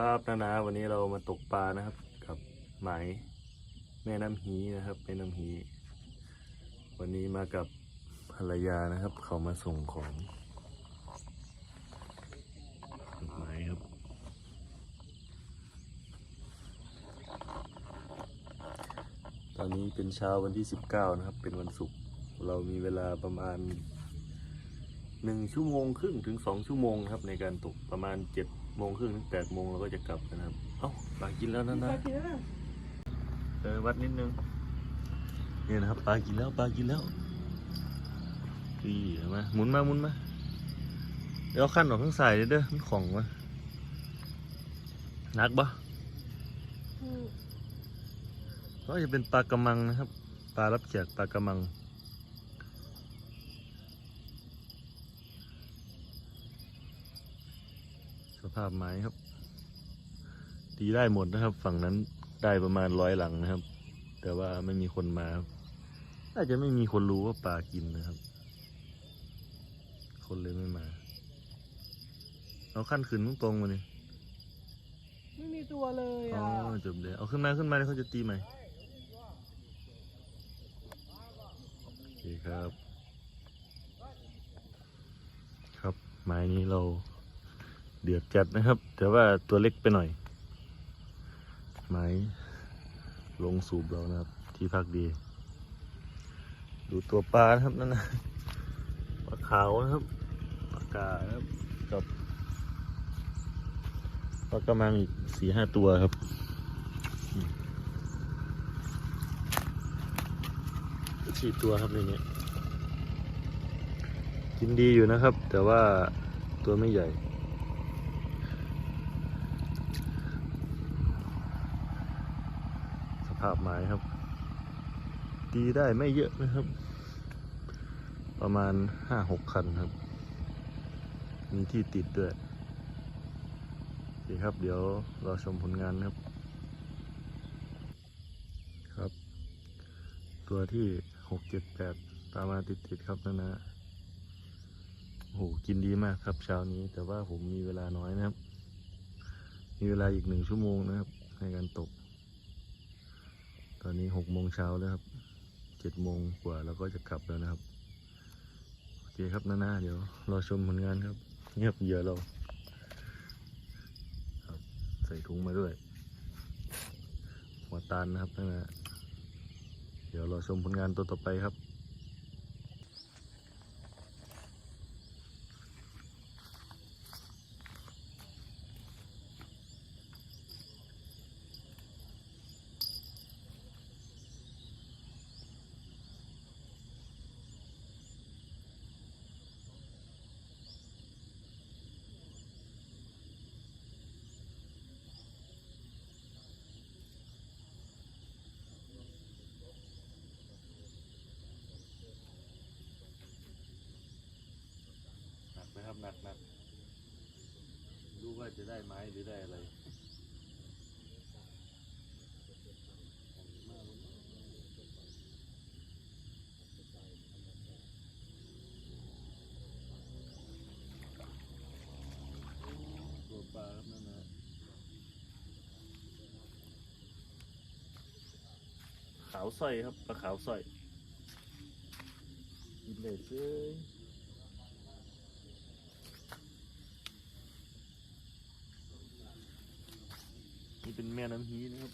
ครับนานาวันนี้เรามาตกปลานะครับ กับหมายแม่น้ำฮีนะครับแม่น้ำฮีวันนี้มากับภรรยานะครับ เขามาส่งของหมายครับตอนนี้เป็นเช้าวันที่สิบเก้านะครับ เป็นวันศุกร์เรามีเวลาประมาณหนึ่งชั่วโมงครึ่งถึงสองชั่วโมงครับในการตกประมาณเจ็ด โมงครึ่งถึงแปดโมงเราก็จะกลับกันนะครับ เอ้าปลากินแล้วนะนะเออวัดนิดนึงเนี่ยนะครับปลากินแล้วปลากินแล้วดีเห็นไหมหมุนมาหมุนมาเดี๋ยวเอาขั้นออกข้างใส่เด้อมันของวะหนักปะก็จะเป็นปลากระมังนะครับ ปลารับแขกปลากระมัง ภาพไม้ครับ ตีได้หมดนะครับ ฝั่งนั้นได้ประมาณร้อยหลังนะครับ แต่ว่าไม่มีคนมาครับน่าจะไม่มีคนรู้ว่าปลากินนะครับ คนเลยไม่มาเอาขั้นขึ้นตรงๆมาเลยไม่มีตัวเลยอ๋ออะจบเลยเอาขึ้นมาขึ้นมาแล้วเขาจะตีใหม่โอเคครับ ครับไม้นี้เรา เดือดจัดนะครับ แต่ว่าตัวเล็กไปหน่อย ไม้ลงสูบเรานะครับ ที่พักดี ดูตัวปลานะครับนั่นนะปลาขาวนะครับปลากาครับกับปลากระมังอีกสี่ห้าตัวครับสี่ตัวครับในนี้กินดีอยู่นะครับ แต่ว่าตัวไม่ใหญ่ สภาพไม้ครับ ตีได้ไม่เยอะนะครับ ประมาณห้าหกคันครับ มีที่ติดด้วยโอเคครับ เดี๋ยวเราชมผลงานครับครับ ตัวที่หกเจ็ดแปดตามมาติดๆครับนะนะโอ้โหกินดีมากครับเช้านี้ แต่ว่าผมมีเวลาน้อยนะครับ มีเวลาอีกหนึ่งชั่วโมงนะครับ ในการตก ตอนนี้หกโมงเช้าแล้วครับเจ็ดโมงกว่าเราก็จะกลับแล้วนะครับ โอเคครับหน้านาเดี๋ยวรอชมผลงานครับ เงียบเหยื่อเราครับใส่ถุงมาด้วย หัวตาลนะครับนานะเดี๋ยวรอชมผลงานตัวต่อไปครับ หนักนะครับหนักหนักรู้ว่า จะได้ไม้หรือได้อะไรตัวปลาครับนั่นนะขาวสร้อยครับปลาขาวสร้อยกินเลยเจ้ย นี่ เป็นแม่น้ำฮีนะครับ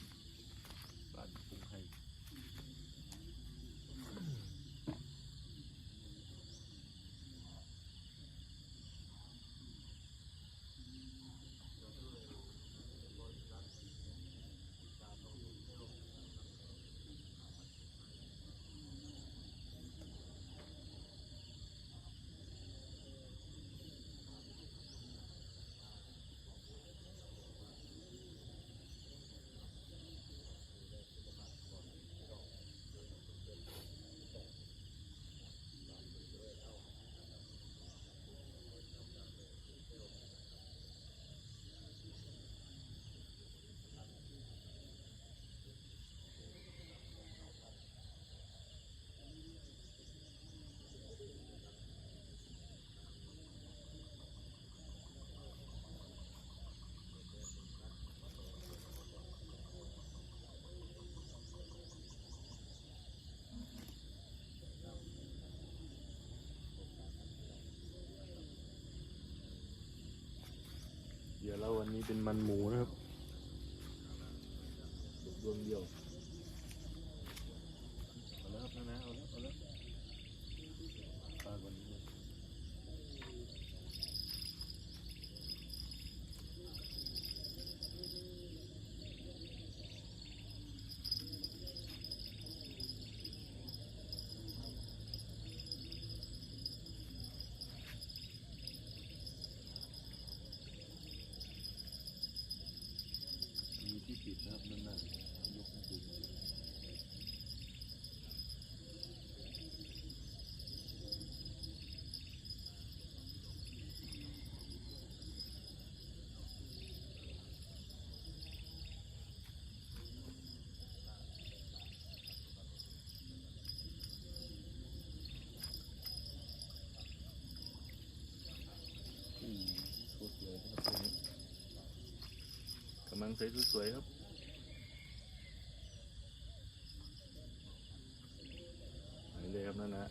วันนี้เป็นมันหมูนะครับ งสวยๆครับไปเลยครับนั่นนะ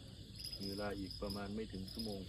มีเวลาอีกประมาณไม่ถึงชั่วโมง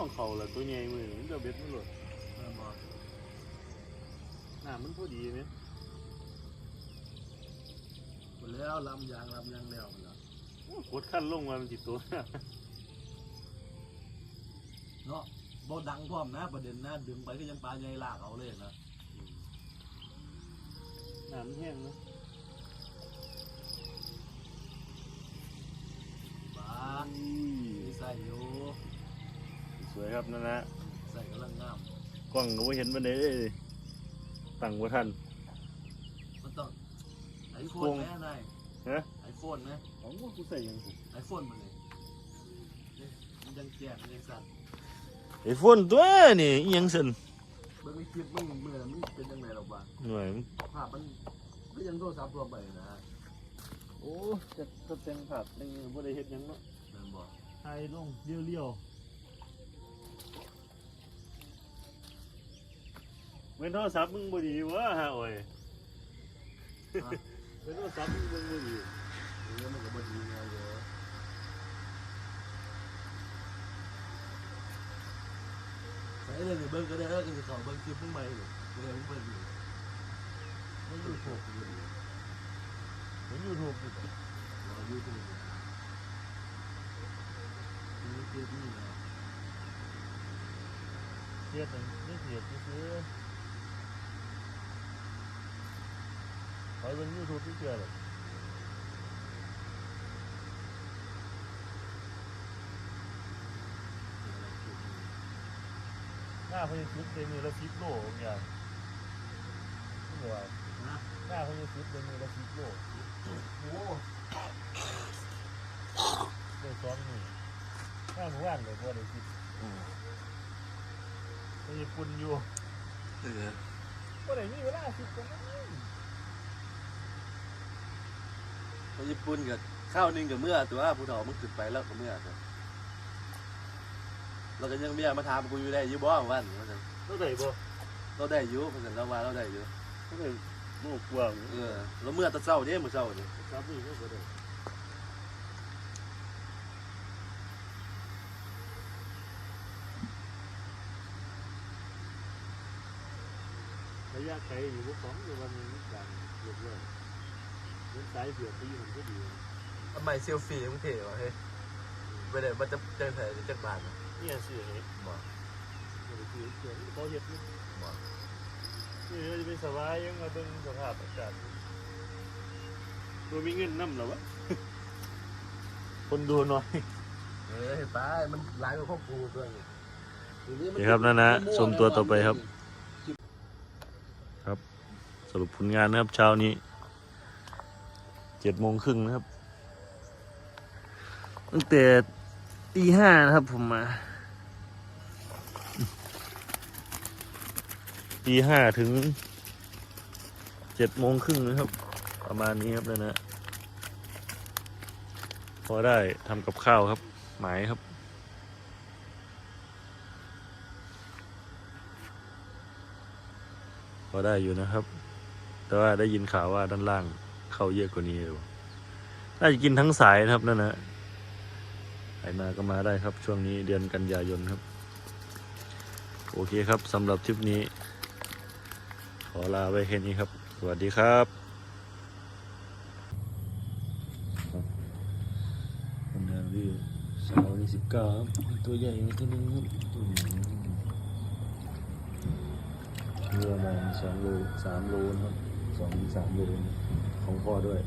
มองเขาละตัวใหญ่มือมันจะเบ็ดมันหลุดหน้ามันพอดีไหมหมดแล้วลำยางลำยางแล้วมันแล้วกดขั้นลงมามันจิตตัวเนาะบ่ดังพร้อมนะประเด็นนะดึงไปก็ยังปลาใหญ่ลากเอาเลยนะหนามันแห้งนะปลามีใส่อยู่ สวยครับนั่นนะใส่กำลังงามกล้องก็ไม่เห็นมันเลยตั้งว่าทันมันต้องไอโฟวนงไหมนายฮะไอโฟนไหมอ๋อกูใส่ยังไอโฟนมันเลยเนี่ยมันยังแจ้งมันยังสั่นไอโฟนตัวนี่อิหยังสินเบิ่งในคลิปมึงเมื่อมันเป็นยังไงหรอกวะหน่วยมันภาพมันก็ยังโทรศัพท์รวมไปนะโอ้จะจะแต่งผัดยังบ่ได้เฮ็ดหยังเนาะนั่นบอกไอ้ลงเลี้ยวเเว้นโทรศัพท์มึงบ่ดีวะฮะโอ้ยเว้นโทรศัพท์มึงเบิ่งบ่ดีเออมันก็บ่ดีไงเยอะใส่เลยนี่เบิ่งก็ได้แล้วก็จะขอเบิ่งคลิปมึงใหม่เลยก็เลยมึงเบิ่งอยู่ไม่ดูโผล่อยู่ดีเห็นยูทูบอยู่เราอยู่ที่นี่นี่คือที่นี่นะเทียดมันไม่เทียดซื้อ ไปเบิ่งยูทูบที่เจอเลยหน้าเขาจะซุดเป็นมือละสิบโลอย่างนี่เหรอนะหน้าเขาจะซุดเป็นมือละสิบโลโอ้เดือดร้อมนมือหน้าหมู่บ้านเลยพอได้คิดเขาจะปุ่นอยู่เออก็ได้มีเวลาสิบกว่านั้นไป คน ญี่ปุ่นกับข้าวหนึงกับเมื่อตัวผู้เฒ่ามันขึ้นไปแล้วก็เมื่อครับเราก็ยังเมียมาถามกูอยู่ได้อยู่บ่วันว่าซั่นเท่าไหร่บ่เราได้อยู่เพิ่นซั่นเราว่าเราได้อยู่เท่าไหร่โม่กว้างเออแล้วเมื่อแตะเช้าเด้มื้อเช้านี่สามนี่ก็บ่ได้ระยะไกลอยู่บ่ของอยู่วันนี้มีการยกเลิก เดินสายเบียดที่มันก็ดีทำไมเซลฟี่มึงเท่วะเฮ้ยบ่ได้มันจะจังไสจักบาทนะเนี่ยสิเฮ็ดบ่บ่ได้คือเขียนเขาเฮ็ดนี่บ่นี่เราจะไปสบายยังมาเบิ่งสภาพอากาศบ่มีเงินนำหรอวะคนดูหน่อยเอ้ยไปมันหลายกว่าครอบครัวด้วยนี่โอเคครับนั่นนะชมตัวต่อไปครับ สรุปผลงานนะครับเช้านี้ เจ็ดโมงครึ่งนะครับ ตั้งแต่ตีห้านะครับผมมาตีห้าถึงเจ็ดโมงครึ่งนะครับ ประมาณนี้ครับนั่นนะพอได้ทำกับข้าวครับ หมายครับพอได้อยู่นะครับ แต่ว่าได้ยินข่าวว่าด้านล่าง เข้าเยอะกว่านี้อยู่น่าจะกินทั้งสายนะครับนั่นนะใครมาก็มาได้ครับ ช่วงนี้เดือนกันยายนครับ โอเคครับสำหรับทริปนี้ ขอลาไว้แค่นี้ครับ สวัสดีครับวันนี้เสาร์ที่สิบเก้าตัวใหญ่ตัวนึงครับตัวใหญ่เรือประมาณสองโลสามโลนะครับสองถึงสามโลนะ ของพ่อด้วย